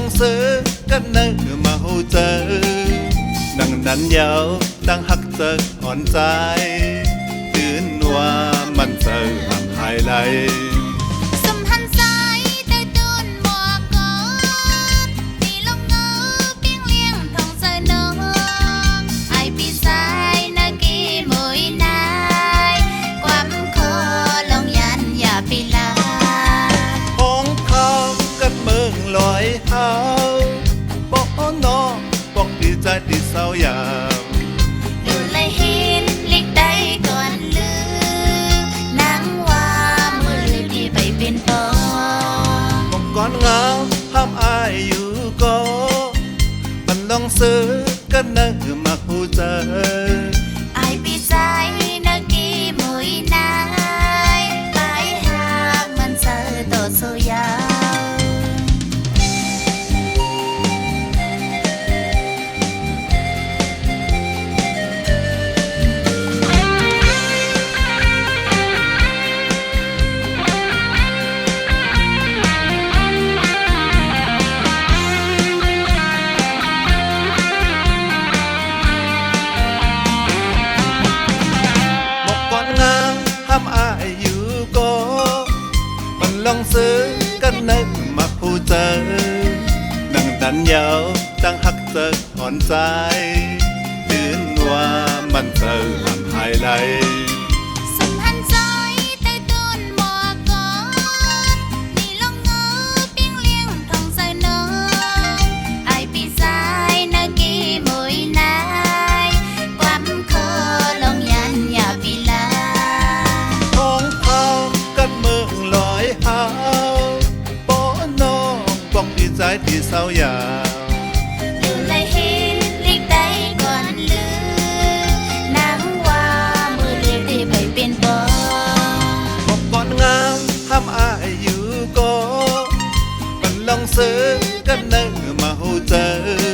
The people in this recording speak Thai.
องซื้อกันเนอเมาเจอนั่งนั้นยาวตั้งหักเจออ่อนใจ พามอายอยู่ก็มันต้องซื้อกันนะมักผู้ใจ ซื้อก็นึกมาผู้เจอนั่งดันเยาวจังหักเจออ่อนใจตื่นว่ามันเจอลำหายไหลายที่เศร้ายาอยู่เลยเห็ล็กใดก่อนลือนางวามือเรียกได้ไปเป็นบอพบบ่อนงามห้ามอายอยู่ก็มันลองซื้อกันเนิ่งมาเจอ